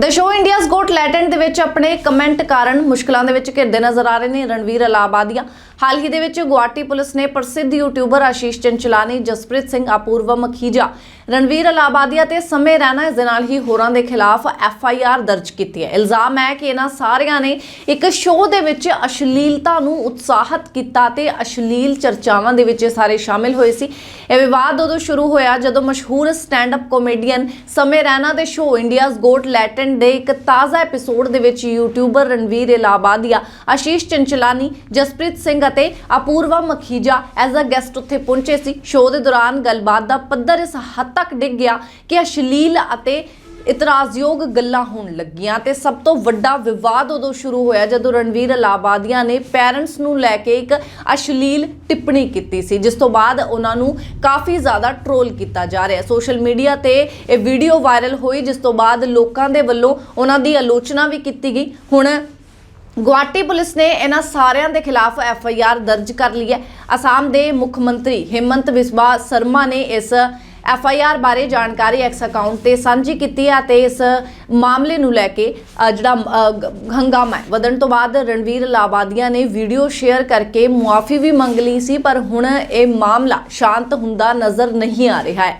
The show India's Got Latent ਦੇ ਵਿੱਚ ਆਪਣੇ ਕਮੈਂਟ ਕਾਰਨ ਮੁਸ਼ਕਲਾਂ ਦੇ ਵਿੱਚ ਘਿਰਦੇ ਨਜ਼ਰ ਆ ਰਹੇ ਨੇ ਰਣਵੀਰ ਅਲਾਹਾਬਾਦੀਆ। ਹਾਲ ਹੀ ਦੇ ਵਿੱਚ ਗੁਆਟੀ ਪੁਲਿਸ ਨੇ ਪ੍ਰਸਿੱਧ ਯੂਟਿਊਬਰ ਆਸ਼ੀਸ਼ ਚੰਚਲਾਨੀ, ਜਸਪ੍ਰੀਤ ਸਿੰਘ ਅਪੂਰਵ ਮਖੀਜਾ, ਰਣਵੀਰ ਅਲਾਹਾਬਾਦੀਆ ਤੇ ਸਮੇਂ ਰਹਿਣਾ ਇਸ ਦੇ ਨਾਲ ਹੀ ਹੋਰਾਂ ਦੇ ਖਿਲਾਫ ਐਫ ਆਈ ਆਰ ਦਰਜ ਕੀਤੀ ਹੈ। ਇਲਜ਼ਾਮ ਹੈ ਕਿ ਇਹਨਾਂ ਸਾਰਿਆਂ ਨੇ ਇੱਕ ਸ਼ੋਅ ਦੇ ਵਿੱਚ ਅਸ਼ਲੀਲਤਾ ਨੂੰ ਉਤਸ਼ਾਹਤ ਕੀਤਾ ਤੇ ਅਸ਼ਲੀਲ ਚਰਚਾਵਾਂ ਦੇ ਵਿੱਚ ਇਹ ਸਾਰੇ ਸ਼ਾਮਿਲ ਹੋਏ ਸੀ। ਇਹ ਵਿਵਾਦ ਉਦੋਂ ਸ਼ੁਰੂ ਹੋਇਆ ਜਦੋਂ ਮਸ਼ਹੂਰ ਸਟੈਂਡ ਅਪ ਕਾਮੇਡੀਅਨ ਸਮੇਂ ਰਹਿਣਾ ਦੇ ਸ਼ੋਅ ਇੰਡੀਆਜ਼ ਗੋਟ ਲੈਟੈਂਟ ਦੇ ਇੱਕ ਤਾਜ਼ਾ ਐਪੀਸੋਡ ਦੇ ਵਿੱਚ ਯੂਟਿਊਬਰ ਰਣਵੀਰ ਇਲਾਬਾਦੀਆ ਆਸ਼ੀਸ਼ ਚੰਚਲਾਨੀ, ਜਸਪ੍ਰੀਤ ਸਿੰਘ ਅਤੇ Apoorva Makhija as a guest ਉੱਥੇ ਪਹੁੰਚੇ ਸੀ। ਸ਼ੋਅ ਦੇ ਦੌਰਾਨ ਗੱਲਬਾਤ ਦਾ ਪੱਧਰ ਇਸ ਹੱਦ ਤੱਕ ਡਿੱਗ ਗਿਆ ਕਿ ਅਸ਼ਲੀਲ ਅਤੇ ਇਤਰਾਜ਼ਯੋਗ ਗੱਲਾਂ ਹੋਣ ਲੱਗੀਆਂ ਤੇ ਸਭ ਤੋਂ ਵੱਡਾ ਵਿਵਾਦ ਉਦੋਂ ਸ਼ੁਰੂ ਹੋਇਆ ਜਦੋਂ ਰਣਵੀਰ ਅਲਾਹਾਬਾਦੀਆਂ ਨੇ ਪੈਰੈਂਟਸ ਨੂੰ ਲੈ ਕੇ ਇੱਕ ਅਸ਼ਲੀਲ ਟਿੱਪਣੀ ਕੀਤੀ ਸੀ, ਜਿਸ ਤੋਂ ਬਾਅਦ ਉਹਨਾਂ ਨੂੰ ਕਾਫੀ ਜ਼ਿਆਦਾ ਟ੍ਰੋਲ ਕੀਤਾ ਜਾ ਰਿਹਾ। ਸੋਸ਼ਲ ਮੀਡੀਆ ਤੇ ਇਹ ਵੀਡੀਓ ਵਾਇਰਲ ਹੋਈ, ਜਿਸ ਤੋਂ ਬਾਅਦ ਲੋਕਾਂ ਦੇ ਵੱਲੋਂ ਉਹਨਾਂ ਦੀ ਆਲੋਚਨਾ ਵੀ ਕੀਤੀ ਗਈ। ਹੁਣ ਗੁਆਟੀ ਪੁਲਿਸ ਨੇ ਇਹਨਾਂ ਸਾਰਿਆਂ ਦੇ ਖਿਲਾਫ ਐਫ ਆਈ ਆਰ ਦਰਜ ਕਰ ਲਈ ਹੈ। ਅਸਾਮ ਦੇ ਮੁੱਖ ਮੰਤਰੀ ਹਿਮੰਤ ਬਿਸਵਾ ਸਰਮਾ ਨੇ ਇਸ ਐਫ ਆਈ ਆਰ ਬਾਰੇ ਜਾਣਕਾਰੀ ਐਕਸ ਅਕਾਊਂਟ ਤੇ ਸਾਂਝੀ ਕੀਤੀ ਹੈ ਅਤੇ ਇਸ ਮਾਮਲੇ ਨੂੰ ਲੈ ਕੇ ਜਿਹੜਾ ਹੰਗਾਮਾ ਹੈ। ਵਧਣ ਤੋਂ ਬਾਅਦ ਰਣਵੀਰ ਲਾਬਾਦੀਆਂ ਨੇ ਵੀਡੀਓ ਸ਼ੇਅਰ ਕਰਕੇ ਮੁਆਫੀ ਵੀ ਮੰਗ ਲਈ ਸੀ, ਪਰ ਹੁਣ ਇਹ ਮਾਮਲਾ ਸ਼ਾਂਤ ਹੁੰਦਾ ਨਜ਼ਰ ਨਹੀਂ ਆ ਰਿਹਾ ਹੈ।